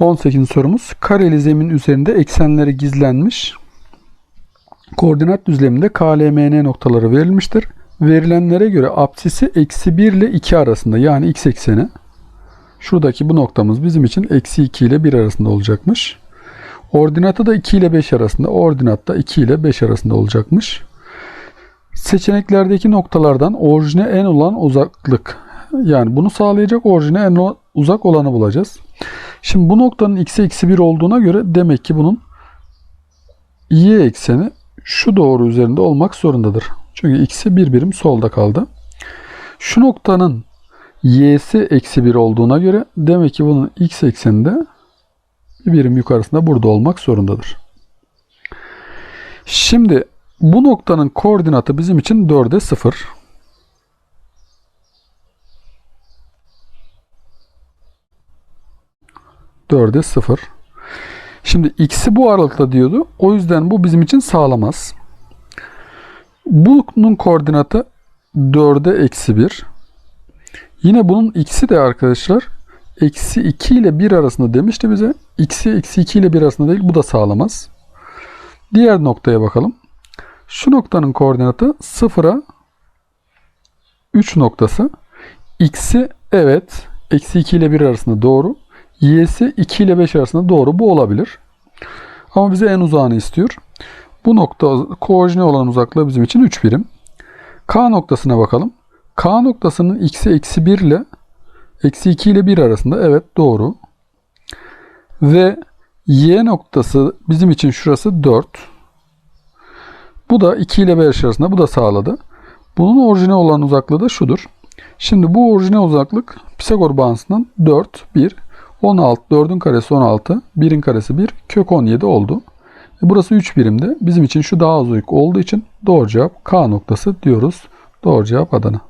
18. sorumuz. Kareli zemin üzerinde eksenleri gizlenmiş. Koordinat düzleminde KLMN noktaları verilmiştir. Verilenlere göre apsisi eksi 1 ile 2 arasında yani x ekseni. Şuradaki bu noktamız bizim için eksi 2 ile 1 arasında olacakmış. Ordinatı da 2 ile 5 arasında. Ordinat da 2 ile 5 arasında olacakmış. Seçeneklerdeki noktalardan orijine en olan uzaklık. Yani bunu sağlayacak orijine en uzak olanı bulacağız. Şimdi bu noktanın x eksi 1 olduğuna göre demek ki bunun y ekseni şu doğru üzerinde olmak zorundadır. Çünkü x'i bir birim solda kaldı. Şu noktanın y'si eksi 1 olduğuna göre demek ki bunun x ekseni de bir birim yukarısında burada olmak zorundadır. Şimdi bu noktanın koordinatı bizim için 4'e 0. Dörde 0. Şimdi x'i bu aralıkta diyordu. O yüzden bu bizim için sağlamaz. Bunun koordinatı 4'e eksi 1. Yine bunun x'i de arkadaşlar eksi 2 ile 1 arasında demişti bize. x'i eksi 2 ile 1 arasında değil. Bu da sağlamaz. Diğer noktaya bakalım. Şu noktanın koordinatı 0'a 3 noktası. X'i evet eksi 2 ile 1 arasında doğru. Y'si 2 ile 5 arasında doğru. Bu olabilir. Ama bize en uzağını istiyor. Bu nokta koordine olan uzaklığı bizim için 3 birim. K noktasına bakalım. K noktasının x'i eksi 1 ile eksi 2 ile 1 arasında. Evet doğru. Ve y noktası bizim için şurası 4. Bu da 2 ile 5 arasında. Bu da sağladı. Bunun orijine olan uzaklığı da şudur. Şimdi bu orijine uzaklık Pisagor bağıntısından 4, 1, 16, 4'ün karesi 16, 1'in karesi 1, kök 17 oldu. E Burası 3 birimde. Bizim için şu daha az uyuk olduğu için doğru cevap K noktası diyoruz. Doğru cevap Adana.